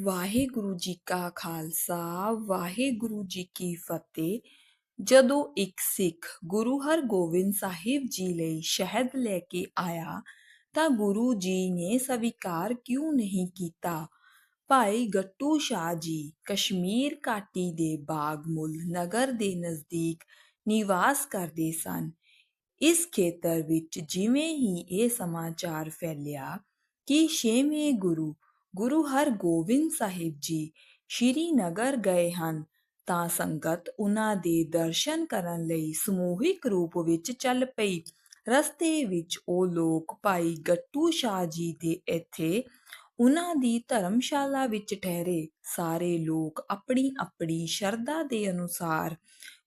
ਵਾਹਿਗੁਰੂ ਜੀ ਕਾ ਖਾਲਸਾ, ਵਾਹਿਗੁਰੂ ਜੀ ਕੀ ਫਤਿਹ। ਜਦੋਂ ਇੱਕ ਸਿੱਖ ਗੁਰੂ ਹਰਗੋਬਿੰਦ ਸਾਹਿਬ ਜੀ ਲਈ ਸ਼ਹਿਦ ਲੈ ਕੇ ਆਇਆ, ਤਾਂ ਗੁਰੂ ਜੀ ਨੇ ਸਵੀਕਾਰ ਕਿਉਂ ਨਹੀਂ ਕੀਤਾ? ਭਾਈ ਗੱਟੂ ਸ਼ਾਹ ਜੀ, ਕਸ਼ਮੀਰ ਘਾਟੀ ਦੇ ਬਾਗਮੁੱਲ ਨਗਰ ਦੇ ਨਜ਼ਦੀਕ ਨਿਵਾਸ ਕਰਦੇ ਸਨ। ਇਸ ਖੇਤਰ ਵਿੱਚ ਜਿਵੇਂ ਹੀ ਇਹ ਸਮਾਚਾਰ ਫੈਲਿਆ ਕਿ ਛੇਵੇਂ ਗੁਰੂ ਗੁਰੂ ਹਰਗੋਬਿੰਦ ਸਾਹਿਬ ਜੀ ਸ਼੍ਰੀਨਗਰ ਗਏ ਹਨ, ਤਾਂ ਸੰਗਤ ਉਹਨਾਂ ਦੇ ਦਰਸ਼ਨ ਕਰਨ ਲਈ ਸਮੂਹਿਕ ਰੂਪ ਵਿੱਚ ਚੱਲ ਪਈ। ਰਸਤੇ ਵਿੱਚ ਉਹ ਲੋਕ ਭਾਈ ਗੱਟੂ ਸ਼ਾਹ ਜੀ ਦੇ ਇੱਥੇ ਉਹਨਾਂ ਦੀ ਧਰਮਸ਼ਾਲਾ ਵਿੱਚ ਠਹਿਰੇ। ਸਾਰੇ ਲੋਕ ਆਪਣੀ ਆਪਣੀ ਸ਼ਰਧਾ ਦੇ ਅਨੁਸਾਰ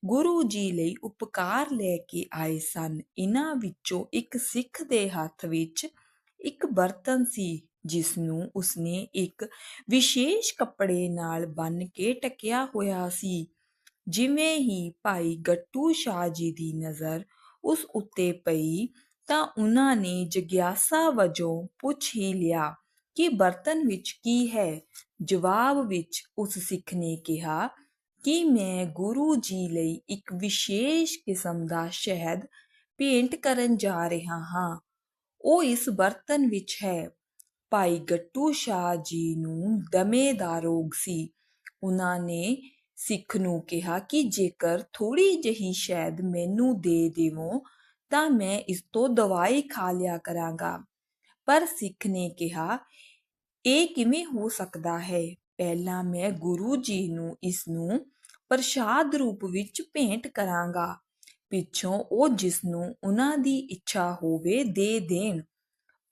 ਗੁਰੂ ਜੀ ਲਈ ਉਪਕਾਰ ਲੈ ਕੇ ਆਏ ਸਨ। ਇਹਨਾਂ ਵਿੱਚੋਂ ਇੱਕ ਸਿੱਖ ਦੇ ਹੱਥ ਵਿੱਚ ਇੱਕ ਬਰਤਨ ਸੀ। ਜਿਸ ਨੂੰ ਉਸਨੇ ਇੱਕ ਵਿਸ਼ੇਸ਼ ਕੱਪੜੇ ਨਾਲ ਬੰਨ ਕੇ ਟਕਿਆ ਹੋਇਆ ਸੀ। ਜਿਵੇਂ ਹੀ ਭਾਈ ਗੱਟੂ ਸ਼ਾਹ ਜੀ ਦੀ ਨਜ਼ਰ ਉਸ ਉੱਤੇ ਪਈ ਤਾਂ ਉਹਨਾਂ ਨੇ ਜਗਿਆਸਾ ਵਜੋਂ ਪੁੱਛ ਹੀ ਲਿਆ ਕਿ ਬਰਤਨ ਵਿੱਚ ਕੀ ਹੈ? ਜਵਾਬ ਵਿੱਚ ਉਸ ਸਿੱਖ ਨੇ ਕਿਹਾ ਕਿ ਮੈਂ ਗੁਰੂ ਜੀ ਲਈ ਇੱਕ ਵਿਸ਼ੇਸ਼ ਕਿਸਮ ਦਾ ਸ਼ਹਿਦ ਭੇਂਟ ਕਰਨ ਜਾ ਰਿਹਾ ਹਾਂ। ਉਹ ਇਸ ਬਰਤਨ ਵਿੱਚ ਹੈ। ਭਾਈ ਗੱਟੂ ਸ਼ਾਹ ਜੀ ਨੂੰ ਦਮੇ ਦਾ ਰੋਗ ਸੀ। ਉਹਨਾਂ ਨੇ ਸਿੱਖ ਨੂੰ ਕਿਹਾ ਕਿ ਜੇਕਰ ਥੋੜੀ ਜਹੀ ਸ਼ਾਇਦ ਮੈਨੂੰ ਦੇ ਦੇਵੋ, ਤਾਂ ਮੈਂ ਇਸ ਤੋਂ ਦਵਾਈ ਖਾ ਲਿਆ ਕਰਾਂਗਾ। ਪਰ ਸਿੱਖ ਨੇ ਕਿਹਾ, ਇਹ ਕਿਵੇਂ ਹੋ ਸਕਦਾ ਹੈ? ਪਹਿਲਾਂ ਮੈਂ ਗੁਰੂ ਜੀ ਨੂੰ ਇਸ ਨੂੰ ਪ੍ਰਸ਼ਾਦ ਰੂਪ ਵਿੱਚ ਭੇਂਟ ਕਰਾਂਗਾ। ਪਿੱਛੋਂ ਉਹ ਜਿਸ ਨੂੰ ਉਹਨਾਂ ਦੀ ਇੱਛਾ ਹੋਵੇ ਦੇ ਦੇਣ।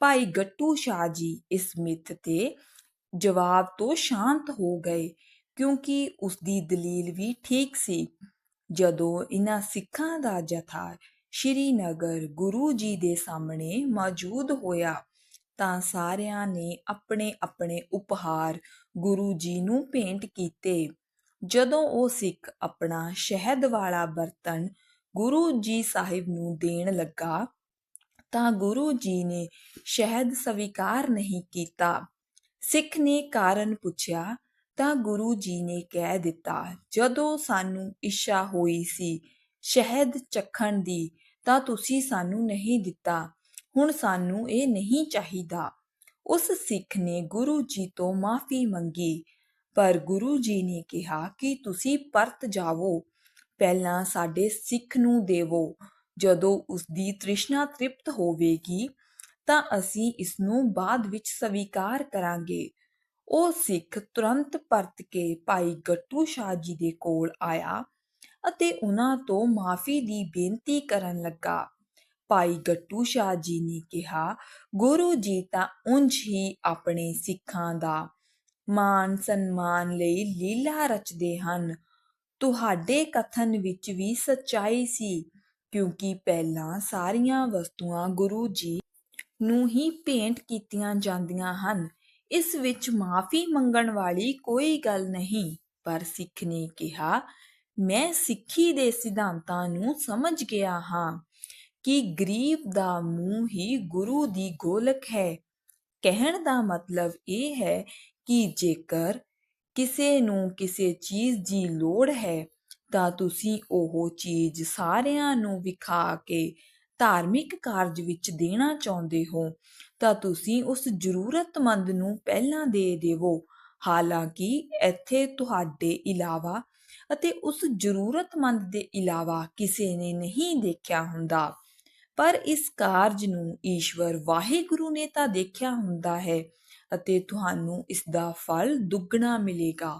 ਭਾਈ ਗੱਟੂ ਸ਼ਾਹ ਜੀ ਇਸ ਮਿੱਥ ਤੇ ਜਵਾਬ ਤੋਂ ਸ਼ਾਂਤ ਹੋ ਗਏ, ਕਿਉਂਕਿ ਉਸ ਦੀ ਦਲੀਲ ਵੀ ਠੀਕ ਸੀ। ਜਦੋਂ ਇਹਨਾਂ ਸਿੱਖਾਂ ਦਾ ਜਥਾ ਸ਼੍ਰੀਨਗਰ ਗੁਰੂ ਜੀ ਦੇ ਸਾਹਮਣੇ ਮੌਜੂਦ ਹੋਇਆ, ਤਾਂ ਸਾਰਿਆਂ ਨੇ ਆਪਣੇ ਆਪਣੇ ਉਪਹਾਰ ਗੁਰੂ ਜੀ ਨੂੰ ਭੇਂਟ ਕੀਤੇ। ਜਦੋਂ ਉਹ ਸਿੱਖ ਆਪਣਾ ਸ਼ਹਿਦ ਵਾਲਾ ਬਰਤਨ ਗੁਰੂ ਜੀ ਸਾਹਿਬ ਨੂੰ ਦੇਣ ਲੱਗਾ ਤਾਂ ਗੁਰੂ ਜੀ ਨੇ ਸ਼ਹਿਦ ਸਵੀਕਾਰ ਨਹੀਂ ਕੀਤਾ। ਸਿੱਖ ਨੇ ਕਾਰਨ ਪੁੱਛਿਆ ਤਾਂ ਗੁਰੂ ਜੀ ਨੇ ਕਹਿ ਦਿੱਤਾ, ਜਦੋਂ ਸਾਨੂੰ ਇੱਛਾ ਹੋਈ ਸੀ ਸ਼ਹਿਦ ਚੱਖਣ ਦੀ, ਤਾਂ ਤੁਸੀਂ ਸਾਨੂੰ ਨਹੀਂ ਦਿੱਤਾ। ਹੁਣ ਸਾਨੂੰ ਇਹ ਨਹੀਂ ਚਾਹੀਦਾ। ਉਸ ਸਿੱਖ ਨੇ ਗੁਰੂ ਜੀ ਤੋਂ ਮਾਫੀ ਮੰਗੀ, ਪਰ ਗੁਰੂ ਜੀ ਨੇ ਕਿਹਾ ਕਿ ਤੁਸੀਂ ਪਰਤ ਜਾਵੋ, ਪਹਿਲਾਂ ਸਾਡੇ ਸਿੱਖ ਨੂੰ ਦੇਵੋ। ਜਦੋਂ ਉਸਦੀ ਤ੍ਰਿਸ਼ਨਾ ਤ੍ਰਿਪਤ ਹੋਵੇਗੀ, ਤਾਂ ਅਸੀਂ ਇਸ ਨੂੰ ਬਾਅਦ ਵਿੱਚ ਸਵੀਕਾਰ ਕਰਾਂਗੇ। ਉਹ ਸਿੱਖ ਤੁਰੰਤ ਪਰਤ ਕੇ ਭਾਈ ਗੱਟੂ ਸ਼ਾਹ ਜੀ ਦੇ ਕੋਲ ਆਇਆ ਅਤੇ ਉਹਨਾਂ ਤੋਂ ਮਾਫੀ ਦੀ ਬੇਨਤੀ ਕਰਨ ਲੱਗਾ। ਭਾਈ ਗੱਟੂ ਸ਼ਾਹ ਜੀ ਨੇ ਕਿਹਾ, ਗੁਰੂ ਜੀ ਤਾਂ ਉਂਝ ਹੀ ਆਪਣੇ ਸਿੱਖਾਂ ਦਾ ਮਾਨ ਸਨਮਾਨ ਲਈ ਲੀਲਾ ਰਚਦੇ ਹਨ। ਤੁਹਾਡੇ ਕਥਨ ਵਿੱਚ ਵੀ ਸੱਚਾਈ ਸੀ। ਕਿਉਂਕਿ ਪਹਿਲਾਂ ਸਾਰੀਆਂ ਵਸਤੂਆਂ ਗੁਰੂ ਜੀ ਨੂੰ ਹੀ ਭੇਂਟ ਕੀਤੀਆਂ ਜਾਂਦੀਆਂ ਹਨ। ਇਸ ਵਿੱਚ ਮਾਫੀ ਮੰਗਣ ਵਾਲੀ ਕੋਈ ਗੱਲ ਨਹੀਂ। ਪਰ ਸਿੱਖ ਨੇ ਕਿਹਾ, ਮੈਂ ਸਿੱਖੀ ਦੇ ਸਿਧਾਂਤਾਂ ਨੂੰ ਸਮਝ ਗਿਆ ਹਾਂ ਕਿ ਗਰੀਬ ਦਾ ਮੂੰਹ ਹੀ ਗੁਰੂ ਦੀ ਗੋਲਕ ਹੈ। ਕਹਿਣ ਦਾ ਮਤਲਬ ਇਹ ਹੈ ਕਿ ਜੇਕਰ ਕਿਸੇ ਨੂੰ ਕਿਸੇ ਚੀਜ਼ ਦੀ ਲੋੜ ਹੈ ਤਾਂ ਤੁਸੀਂ ਉਹ ਚੀਜ਼ ਸਾਰਿਆਂ ਨੂੰ ਵਿਖਾ ਕੇ ਧਾਰਮਿਕ ਕਾਰਜ ਵਿੱਚ ਦੇਣਾ ਚਾਹੁੰਦੇ ਹੋ, ਤਾਂ ਤੁਸੀਂ ਉਸ ਜ਼ਰੂਰਤਮੰਦ ਨੂੰ ਪਹਿਲਾਂ ਦੇ ਦੇਵੋ। ਹਾਲਾਂਕਿ ਇੱਥੇ ਤੁਹਾਡੇ ਇਲਾਵਾ ਅਤੇ ਉਸ ਜ਼ਰੂਰਤਮੰਦ ਦੇ ਇਲਾਵਾ ਕਿਸੇ ਨੇ ਨਹੀਂ ਦੇਖਿਆ ਹੁੰਦਾ। ਪਰ ਇਸ ਕਾਰਜ ਨੂੰ ਈਸ਼ਵਰ ਵਾਹਿਗੁਰੂ ਨੇ ਤਾਂ ਦੇਖਿਆ ਹੁੰਦਾ ਹੈ ਅਤੇ ਤੁਹਾਨੂੰ ਇਸ ਦਾ ਫਲ ਦੁੱਗਣਾ ਮਿਲੇਗਾ।